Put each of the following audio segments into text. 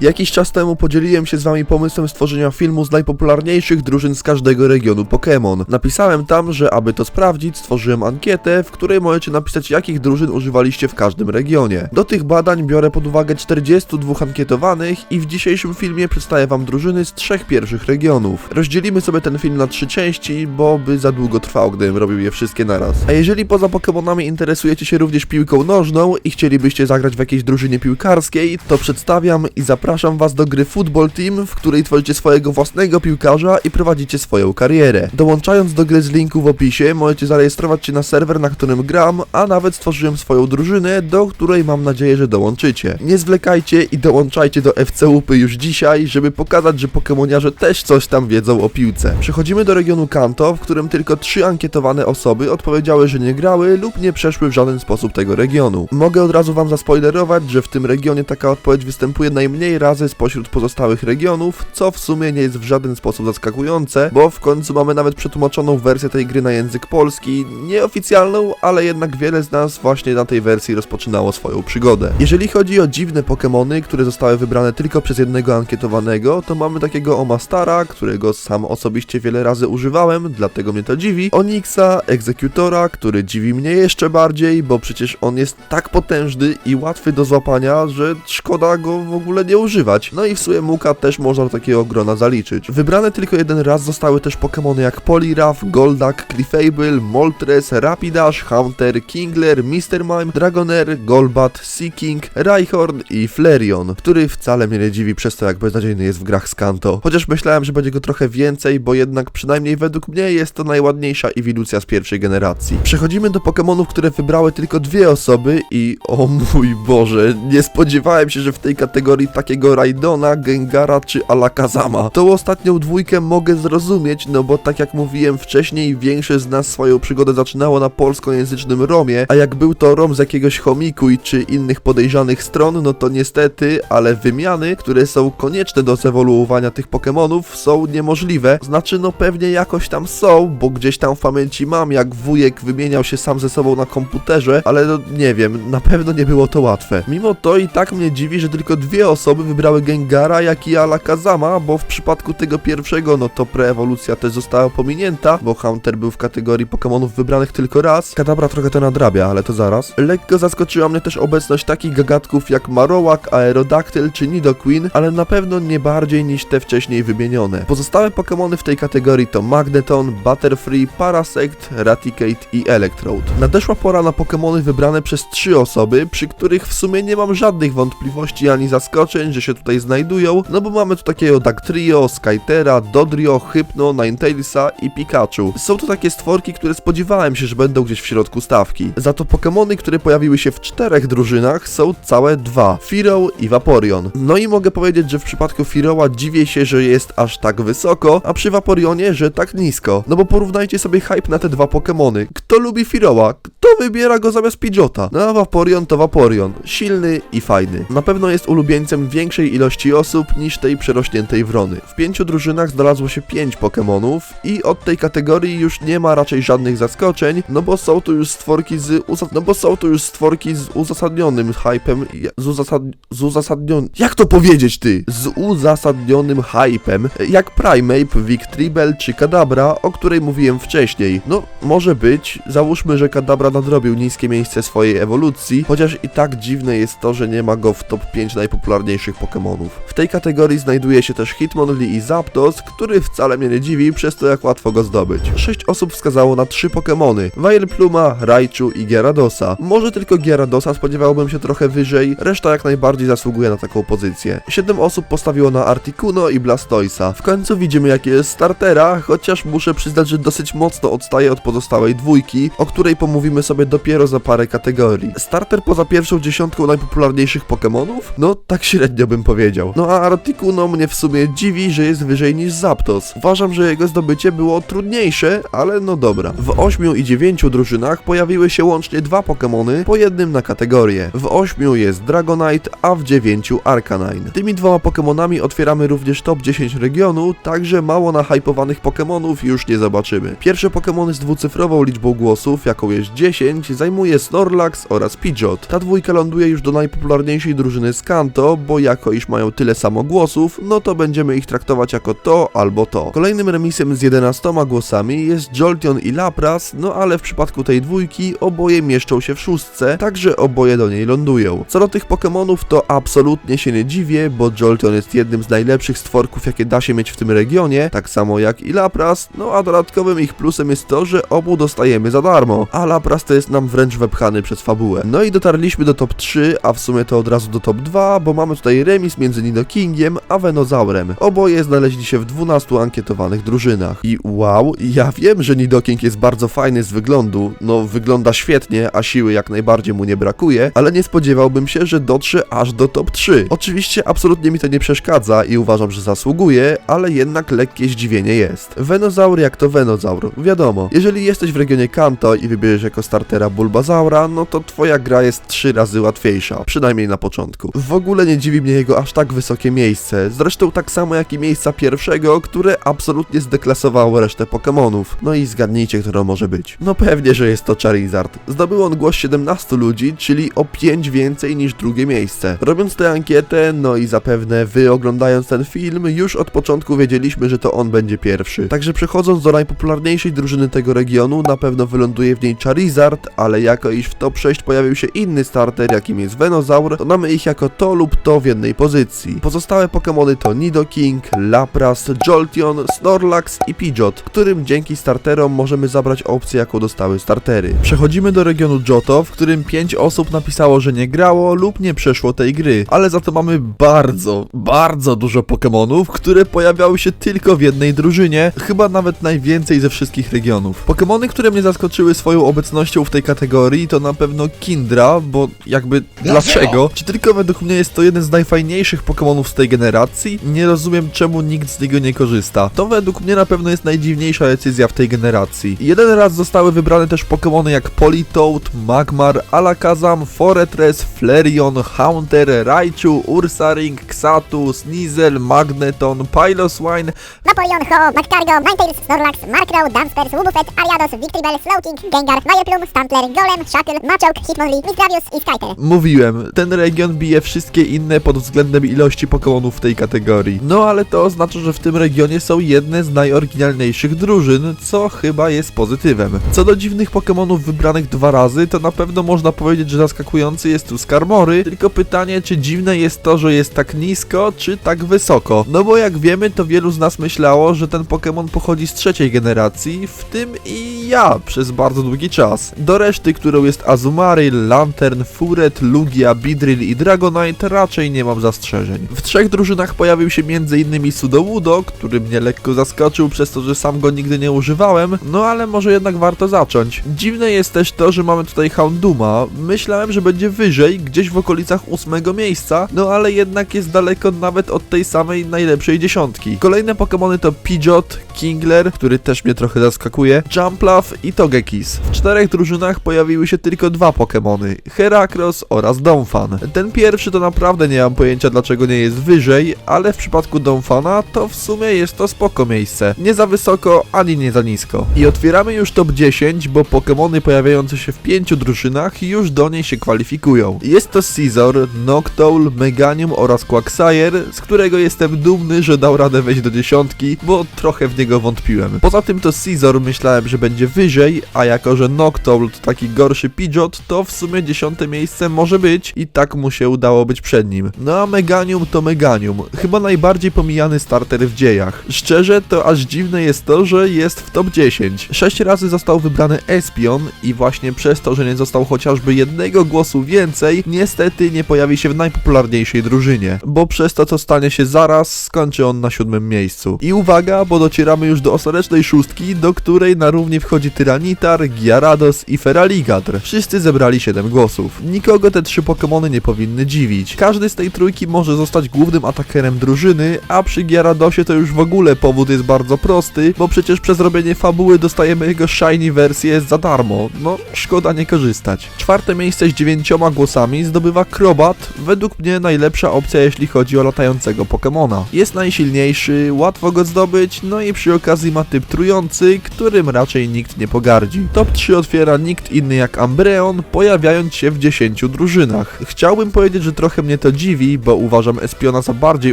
Jakiś czas temu podzieliłem się z wami pomysłem stworzenia filmu z najpopularniejszych drużyn z każdego regionu Pokémon. Napisałem tam, że aby to sprawdzić, stworzyłem ankietę, w której możecie napisać jakich drużyn używaliście w każdym regionie. Do tych badań biorę pod uwagę 42 ankietowanych i w dzisiejszym filmie przedstawię wam drużyny z trzech pierwszych regionów. Rozdzielimy sobie ten film na trzy części, bo by za długo trwał, gdybym robił je wszystkie naraz. A jeżeli poza Pokémonami interesujecie się również piłką nożną i chcielibyście zagrać w jakiejś drużynie piłkarskiej, to przedstawiam i zapraszam was do gry Football Team, w której tworzycie swojego własnego piłkarza i prowadzicie swoją karierę. Dołączając do gry z linku w opisie, możecie zarejestrować się na serwer, na którym gram, a nawet stworzyłem swoją drużynę, do której mam nadzieję, że dołączycie. Nie zwlekajcie i dołączajcie do FC Łupy już dzisiaj, żeby pokazać, że pokemoniarze też coś tam wiedzą o piłce. Przechodzimy do regionu Kanto, w którym tylko trzy ankietowane osoby odpowiedziały, że nie grały lub nie przeszły w żaden sposób tego regionu. Mogę od razu wam zaspoilerować, że w tym regionie taka odpowiedź występuje najmniej razy spośród pozostałych regionów, co w sumie nie jest w żaden sposób zaskakujące, bo w końcu mamy nawet przetłumaczoną wersję tej gry na język polski, nieoficjalną, ale jednak wiele z nas właśnie na tej wersji rozpoczynało swoją przygodę. Jeżeli chodzi o dziwne Pokémony, które zostały wybrane tylko przez jednego ankietowanego, to mamy takiego Omastara, którego sam osobiście wiele razy używałem, dlatego mnie to dziwi, Onyxa, Executora, który dziwi mnie jeszcze bardziej, bo przecież on jest tak potężny i łatwy do złapania, że szkoda go w ogóle nie używać. No i w sumie Muka też można do takiego grona zaliczyć. Wybrane tylko jeden raz zostały też Pokémony jak Poliwrath, Goldak, Clefable, Moltres, Rapidash, Haunter, Kingler, Mr. Mime, Dragonair, Golbat, Seaking, Rhyhorn i Flareon, który wcale mnie nie dziwi przez to jak beznadziejny jest w grach z Kanto. Chociaż myślałem, że będzie go trochę więcej, bo jednak przynajmniej według mnie jest to najładniejsza ewilucja z pierwszej generacji. Przechodzimy do Pokémonów, które wybrały tylko dwie osoby i o mój Boże, nie spodziewałem się, że w tej kategorii takiego Raidona, Gengara czy Alakazama. Tą ostatnią dwójkę mogę zrozumieć, no bo tak jak mówiłem wcześniej, większość z nas swoją przygodę zaczynało na polskojęzycznym romie, a jak był to rom z jakiegoś chomiku i czy innych podejrzanych stron, no to niestety, ale wymiany, które są konieczne do zewoluowania tych Pokémonów są niemożliwe. Znaczy, no pewnie jakoś tam są, bo gdzieś tam w pamięci mam, jak wujek wymieniał się sam ze sobą na komputerze, ale no nie wiem, na pewno nie było to łatwe. Mimo to i tak mnie dziwi, że tylko dwie osoby wybrały Gengara, jak i Alakazama, bo w przypadku tego pierwszego, no to preewolucja też została pominięta, bo Hunter był w kategorii Pokémonów wybranych tylko raz. Kadabra trochę to nadrabia, ale to zaraz. Lekko zaskoczyła mnie też obecność takich gagatków jak Marowak, Aerodactyl czy Nidoqueen, ale na pewno nie bardziej niż te wcześniej wymienione. Pozostałe Pokémony w tej kategorii to Magneton, Butterfree, Parasect, Raticate i Electrode. Nadeszła pora na Pokémony wybrane przez trzy osoby, przy których w sumie nie mam żadnych wątpliwości ani zaskoczeń, że się tutaj znajdują, no bo mamy tu takiego Dactrio, Skytera, Dodrio, Hypno, Ninetalesa i Pikachu. Są to takie stworki, które spodziewałem się, że będą gdzieś w środku stawki. Za to Pokémony, które pojawiły się w czterech drużynach są całe dwa. Firo i Vaporeon. No i mogę powiedzieć, że w przypadku Firoła dziwię się, że jest aż tak wysoko, a przy Vaporionie, że tak nisko. No bo porównajcie sobie hype na te dwa Pokémony. Kto lubi Firoła? Kto wybiera go zamiast Pidgeota? No a Vaporeon to Vaporeon. Silny i fajny. Na pewno jest ulubieńcem większej ilości osób niż tej przerośniętej wrony. W pięciu drużynach znalazło się pięć Pokémonów i od tej kategorii już nie ma raczej żadnych zaskoczeń, no bo są tu już stworki z no bo są tu już stworki z uzasadnionym hypem, z, uzasad... z uzasadnionym... Jak to powiedzieć ty? Z uzasadnionym hypem, jak Primeape, Victreebel czy Kadabra, o której mówiłem wcześniej. No, może być, załóżmy, że Kadabra nadrobił niskie miejsce swojej ewolucji, chociaż i tak dziwne jest to, że nie ma go w top 5 najpopularniejszych Pokémonów. W tej kategorii znajduje się też Hitmonlee i Zapdos, który wcale mnie nie dziwi przez to jak łatwo go zdobyć. Sześć osób wskazało na trzy Pokémony, Vileplume'a, Raichu i Gyaradosa. Może tylko Gyaradosa spodziewałbym się trochę wyżej, reszta jak najbardziej zasługuje na taką pozycję. Siedem osób postawiło na Articuno i Blastoisa. W końcu widzimy jakie jest startera, chociaż muszę przyznać, że dosyć mocno odstaje od pozostałej dwójki, o której pomówimy sobie dopiero za parę kategorii. Starter poza pierwszą dziesiątką najpopularniejszych Pokémonów? No tak średnio bym powiedział. No a Articuno mnie w sumie dziwi, że jest wyżej niż Zapdos. Uważam, że jego zdobycie było trudniejsze, ale no dobra. W 8 i 9 drużynach pojawiły się łącznie dwa Pokémony, po jednym na kategorię. W 8 jest Dragonite, a w 9 Arcanine. Tymi dwoma Pokémonami otwieramy również top 10 regionu, także mało nahypowanych Pokémonów już nie zobaczymy. Pierwsze Pokémony z dwucyfrową liczbą głosów, jaką jest 10, zajmuje Snorlax oraz Pidgeot. Ta dwójka ląduje już do najpopularniejszej drużyny z Kanto, bo jako iż mają tyle samo głosów, no to będziemy ich traktować jako to albo to. Kolejnym remisem z 11 głosami jest Jolteon i Lapras, no ale w przypadku tej dwójki oboje mieszczą się w szóstce, także oboje do niej lądują. Co do tych Pokémonów to absolutnie się nie dziwię, bo Jolteon jest jednym z najlepszych stworków jakie da się mieć w tym regionie, tak samo jak i Lapras, no a dodatkowym ich plusem jest to, że obu dostajemy za darmo, a Lapras to jest nam wręcz wepchany przez fabułę. No i dotarliśmy do top 3, a w sumie to od razu do top 2, bo mamy tutaj remis między Nidokingiem a Venozaurem. Oboje znaleźli się w 12 ankietowanych drużynach. I wow, ja wiem, że Nidoking jest bardzo fajny z wyglądu, no wygląda świetnie, a siły jak najbardziej mu nie brakuje, ale nie spodziewałbym się, że dotrze aż do top 3. Oczywiście absolutnie mi to nie przeszkadza i uważam, że zasługuje, ale jednak lekkie zdziwienie jest. Venozaur jak to Venozaur, wiadomo. Jeżeli jesteś w regionie Kanto i wybierzesz jako startera Bulbazaura, no to twoja gra jest 3 razy łatwiejsza, przynajmniej na początku. W ogóle nie dziwi mnie jego aż tak wysokie miejsce, zresztą tak samo jak i miejsca pierwszego, które absolutnie zdeklasowało resztę Pokémonów. No i zgadnijcie, kto to może być. No pewnie, że jest to Charizard. Zdobył on głos 17 ludzi, czyli o 5 więcej niż drugie miejsce. Robiąc tę ankietę, no i zapewne wy oglądając ten film, już od początku wiedzieliśmy, że to on będzie pierwszy. Także przechodząc do najpopularniejszej drużyny tego regionu, na pewno wyląduje w niej Charizard, ale jako iż w top 6 pojawił się inny starter, jakim jest Venozaur, to mamy ich jako to lub to w jednej pozycji. Pozostałe Pokémony to Nidoking, Lapras, Jolteon, Snorlax i Pidgeot, którym dzięki starterom możemy zabrać opcję, jaką dostały startery. Przechodzimy do regionu Johto, w którym 5 osób napisało, że nie grało lub nie przeszło tej gry, ale za to mamy bardzo, bardzo dużo Pokémonów, które pojawiały się tylko w jednej drużynie, chyba nawet najwięcej ze wszystkich regionów. Pokémony, które mnie zaskoczyły swoją obecnością w tej kategorii to na pewno Kindra, bo jakby dlaczego? Czy tylko według mnie jest to jeden z najfajniejszych Pokémonów z tej generacji? Nie rozumiem czemu nikt z niego nie korzysta. To według mnie na pewno jest najdziwniejsza decyzja w tej generacji. Jeden raz zostały wybrane też Pokémony jak Politoad, Magmar, Alakazam, Fortress, Flareon, Haunter, Raichu, Ursaring, Xatu, Sneasel, Magneton, Piloswine, Napoleon, Ho, Magcargo, Ninetales, Snorlax, Markrow, Dunsparce, Wobbuffet, Ariados, Victreebel, Slowking, Gengar, Vileplume, Stantler, Golem, Shackle, Machoke, Hitmonlee, Misdраvius i Skyter. Mówiłem, ten region bije wszystkie inne pod względem ilości Pokémonów w tej kategorii. No ale to oznacza, że w tym regionie są jedne z najoryginalniejszych drużyn, co chyba jest pozytywem. Co do dziwnych Pokémonów wybranych dwa razy, to na pewno można powiedzieć, że zaskakujący jest tu Skarmory, tylko pytanie, czy dziwne jest to, że jest tak nisko, czy tak wysoko. No bo jak wiemy, to wielu z nas myślało, że ten Pokémon pochodzi z trzeciej generacji, w tym i ja przez bardzo długi czas. Do reszty, którą jest Azumarill, Lantern, Furet, Lugia, Beedrill i Dragonite raczej nie mam zastrzeżeń. W trzech drużynach pojawił się m.in. Sudowoodo, który mnie lekko zaskoczył przez to, że sam go nigdy nie używałem, no ale może jednak warto zacząć. Dziwne jest też to, że mamy tutaj Hounduma. Myślałem, że będzie wyżej, gdzieś w okolicach ósmego miejsca, no ale jednak jest daleko nawet od tej samej najlepszej dziesiątki. Kolejne Pokémony to Pidgeot, Kingler, który też mnie trochę zaskakuje, Jumpluff i Togekiss. W czterech drużynach pojawiły się tylko dwa Pokémony, Heracross oraz Donphan. Ten pierwszy to naprawdę nie mam pojęcia dlaczego nie jest wyżej, ale w przypadku Donphana to w sumie jest to spoko miejsce. Nie za wysoko, ani nie za nisko. I otwieramy już top 10, bo Pokémony pojawiające się w pięciu drużynach już do niej się kwalifikują. Jest to Scizor, Noctowl, Meganium oraz Quagsire, z którego jestem dumny, że dał radę wejść do dziesiątki, bo trochę w niego wątpiłem. Poza tym to Scizor myślałem, że będzie wyżej, a jako, że Noctowl to taki gorszy Pidgeot, to w sumie dziesiąte miejsce może być i tak mu się udało być przed nim. No a Meganium to Meganium, chyba najbardziej pomijany starter w dziejach. Szczerze, to aż dziwne jest to, że jest w top 10. Sześć razy został wybrany Espion i właśnie przez to, że nie został chociażby jednego głosu więcej, niestety nie pojawi się w najpopularniejszej drużynie, bo przez to, co stanie się zaraz, skończy on na siódmym miejscu. I uwaga, bo docieramy już do ostatecznej szóstki, do której na równi wchodzi Tyranitar, Gyarados i Feraligatr. Wszyscy zebrali 7 głosów. Nikogo te trzy Pokémony nie powinny dziwić. Każdy z tej trójki może zostać głównym atakerem drużyny, a przy Gyaradosie to już w ogóle powód jest bardzo prosty, bo przecież przez robienie fabuły dostajemy jego shiny wersję za darmo. No, szkoda nie korzystać. Czwarte miejsce z dziewięcioma głosami zdobywa Crobat, według mnie najlepsza opcja jeśli chodzi o latającego Pokémona. Jest najsilniejszy, łatwo go zdobyć, no i przy okazji ma typ trujący, którym raczej nikt nie pogardzi. Top 3 otwiera nikt inny jak Ambreon, pojawiając się w 10 drużynach. Chciałbym powiedzieć, że trochę mnie to dziwi, bo uważam Espiona za bardziej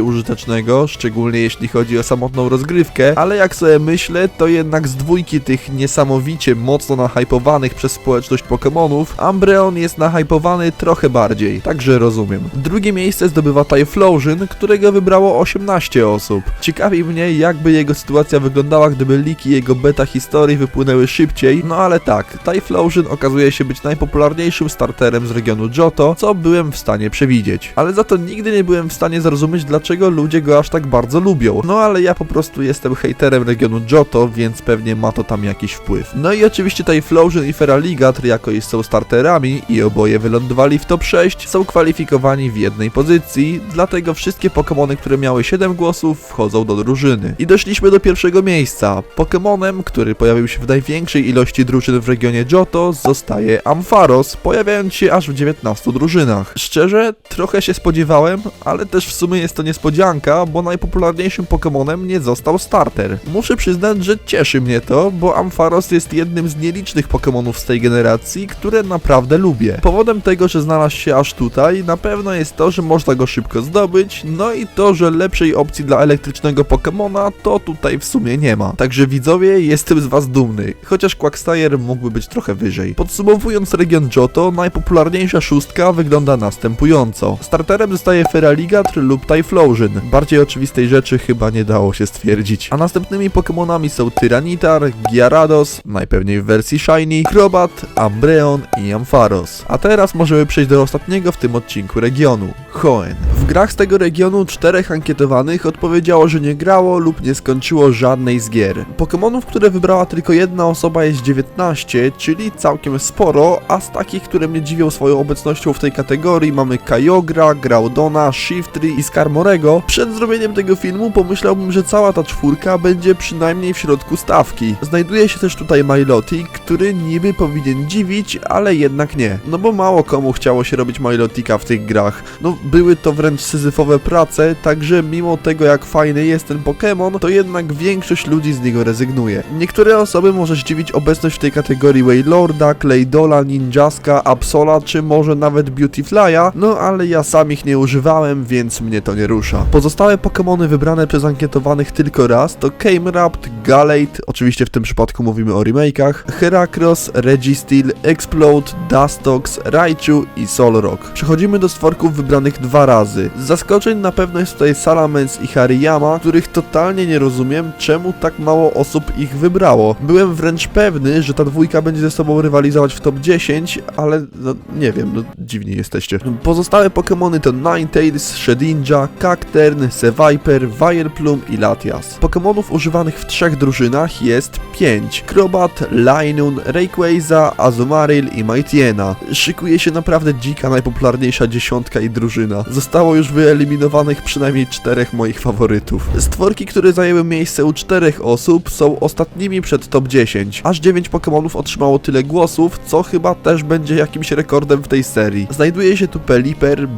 użytecznego, szczególnie jeśli chodzi o samotną rozgrywkę, ale jak sobie myślę, to jednak z dwójki tych niesamowicie mocno nahypowanych przez społeczność Pokémonów, Umbreon jest nahypowany trochę bardziej, także rozumiem. Drugie miejsce zdobywa Typhlosion, którego wybrało 18 osób. Ciekawi mnie, jakby jego sytuacja wyglądała, gdyby liki jego beta historii wypłynęły szybciej, no ale tak, Typhlosion okazuje się być najpopularniejszym starterem z regionu Johto, co byłem w stanie przewidzieć. Ale za to nigdy nie byłem w stanie zrozumieć, dlaczego ludzie go aż tak bardzo lubią. No ale ja po prostu jestem hejterem regionu Johto, więc pewnie ma to tam jakiś wpływ. No i oczywiście Typhlosion i Feraligatr jako są starterami i oboje wylądowali w top 6, są kwalifikowani w jednej pozycji, dlatego wszystkie Pokémony, które miały 7 głosów wchodzą do drużyny. I doszliśmy do pierwszego miejsca. Pokémonem, który pojawił się w największej ilości drużyn w regionie Johto zostaje Ampharos, pojawiając się aż w 19 drużynach. Szczerze, trochę się spodziewałem, ale też w sumie jest to niespodzianka, bo najpopularniejszym Pokémonem nie został starter. Muszę przyznać, że cieszy mnie to, bo Ampharos jest jednym z nielicznych Pokémonów z tej generacji, które naprawdę lubię. Powodem tego, że znalazł się aż tutaj, na pewno jest to, że można go szybko zdobyć, no i to, że lepszej opcji dla elektrycznego Pokémona to tutaj w sumie nie ma. Także widzowie, jestem z was dumny, chociaż Quagsire mógłby być trochę wyżej. Podsumowując region Johto, najpopularniejsza szóstka wygląda następująco. Starterem zostaje Feraligatr lub Typhlosion. Bardziej oczywistej rzeczy chyba nie dało się stwierdzić. A następnymi Pokémonami są Tyranitar, Gyarados, najpewniej w wersji Shiny, Crobat, Umbreon i Ampharos. A teraz możemy przejść do ostatniego w tym odcinku regionu, Hoenn. W grach z tego regionu czterech ankietowanych odpowiedziało, że nie grało lub nie skończyło żadnej z gier. Pokémonów, które wybrała tylko jedna osoba jest 19, czyli całkiem sporo, a z takich, które mnie dziwią swoją obecnością w tej kategorii mamy Kyogre, Groudona, Shiftry i Skarmorego. Przed zrobieniem tego filmu pomyślałbym, że cała ta czwórka będzie przynajmniej w środku stawki. Znajduje się też tutaj Milotic, który niby powinien dziwić, ale jednak nie. No bo mało komu chciało się robić Milotica w tych grach. No były to wręcz syzyfowe prace, także mimo tego jak fajny jest ten Pokémon, to jednak większość ludzi z niego rezygnuje. Niektóre osoby może zdziwić obecność w tej kategorii Waylorda, Claydola, Ninjaska, Absola, czy może nawet Beautyfly'a, no ale ja sam ich nie używałem, więc mnie to nie rusza. Pozostałe Pokémony wybrane przez ankietowanych tylko raz to Camerupt, Galate, oczywiście w tym przypadku mówimy o remake'ach, Heracross, Registeel, Explode, Dustox, Raichu i Solrock. Przechodzimy do stworków wybranych dwa razy. Z zaskoczeń na pewno jest tutaj Salamence i Hariyama, których totalnie nie rozumiem, czemu tak mało osób ich wybrało. Byłem wręcz pewny, że ta dwójka będzie ze sobą rywalizować w top 10, ale no nie wiem, no dziwni jesteście. Pozostałe Pokémony to Ninetales, Shedinja, Cacturn, Seviper, Vileplume i Latias. Pokémonów używanych w trzech drużynach jest 5. Crobat, Linoon, Rayquaza, Azumarill i Mightyena. Szykuje się naprawdę dzika, najpopularniejsza dziesiątka i drużyna. Zostało już wyeliminowanych przynajmniej czterech moich faworytów. Stworki, które zajęły miejsce u czterech osób są ostatnimi przed top 10. Aż 9 Pokémonów otrzymało tyle głosów, co chyba też będzie jakimś rekordem w tej serii. Znajduje się tu Pelipper,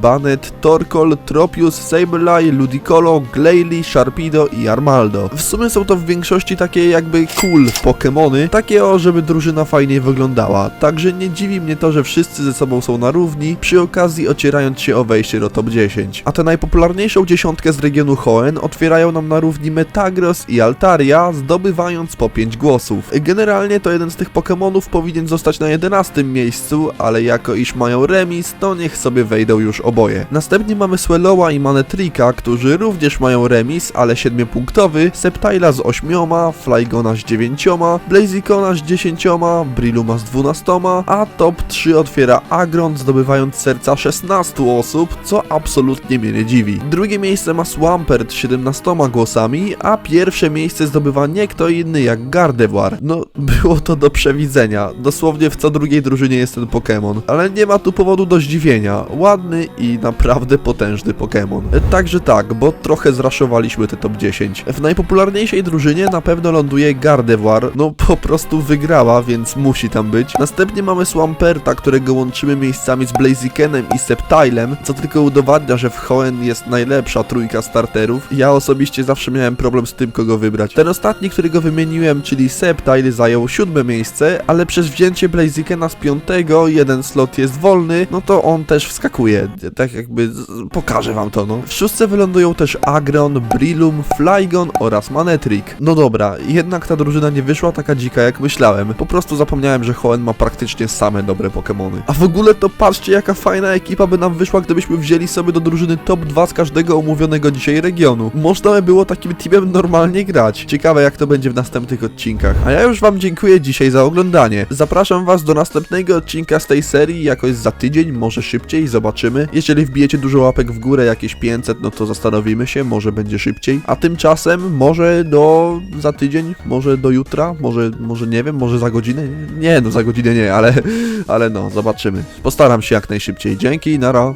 Bannet, Torkoal, Tropius, Sableye, Ludicolo, Glalie, Sharpedo i Armaldo. W sumie są to w większości takie jakby cool Pokémony, takie o, żeby drużyna fajniej wyglądała. Także nie dziwi mnie to, że wszyscy ze sobą są na równi, przy okazji ocierając się o wejście do top 10. A tę najpopularniejszą dziesiątkę z regionu Hoenn otwierają nam na równi Metagross i Altaria, zdobywając po 5 głosów. Generalnie to jeden z tych Pokémonów powinien zostać na 11 miejscu, ale jako iż mają remis, to niech sobie wejdą już oboje. Następnie mamy Swellowa i Manetrika, którzy również mają remis, ale 7-punktowy, Septila z 8, Flygona z 9, Blazicona z 10, Brilluma z 12, a top 3 otwiera Agron, zdobywając serca 16 osób, co absolutnie mnie nie dziwi. Drugie miejsce ma Swampert z 17 głosami, a pierwsze miejsce zdobywa nie kto inny jak Gardevoir. No, było to do przewidzenia. Dosłownie w co drugiej drużynie jest ten Pokémon. Ale nie ma tu powodu do zdziwienia. Ładny i naprawdę potężny Pokémon. Także tak, bo trochę zraszowaliśmy te top 10. W najpopularniejszej drużynie na pewno ląduje Gardevoir. No, po prostu wygrała, więc musi tam być. Następnie mamy Swamperta, którego łączymy miejscami z Blazikenem i Septilem, co tylko udowadnia, że w Hoenn jest najlepsza trójka starterów. Ja osobiście zawsze miałem problem z tym, kogo wybrać. Ten ostatni, którego wymieniłem, czyli Septile, zajął siódme miejsce, ale przez wzięcie Blazikena z piątego jeden slot jest wolny, no to on też wskakuje. Tak jakby jakby pokażę wam to, no. W szóstce wylądują też Agron, Brilum, Flygon oraz Manetrik. No dobra, jednak ta drużyna nie wyszła taka dzika jak myślałem. Po prostu zapomniałem, że Hoenn ma praktycznie same dobre Pokémony. A w ogóle to patrzcie jaka fajna ekipa by nam wyszła, gdybyśmy wzięli sobie do drużyny top 2 z każdego omówionego dzisiaj regionu. Można by było takim teamem normalnie grać. Ciekawe jak to będzie w następnych odcinkach. A ja już wam dziękuję dzisiaj za oglądanie. Zapraszam was do następnego odcinka z tej serii jakoś za tydzień, może szybciej, zobaczymy. Jeżeli wbijecie dużo łapek w górę, jakieś 500, no to zastanowimy się, może będzie szybciej. A tymczasem może do za tydzień, może do jutra, może, może nie wiem, może za godzinę? Nie, no za godzinę nie, ale, ale no, zobaczymy. Postaram się jak najszybciej. Dzięki, nara.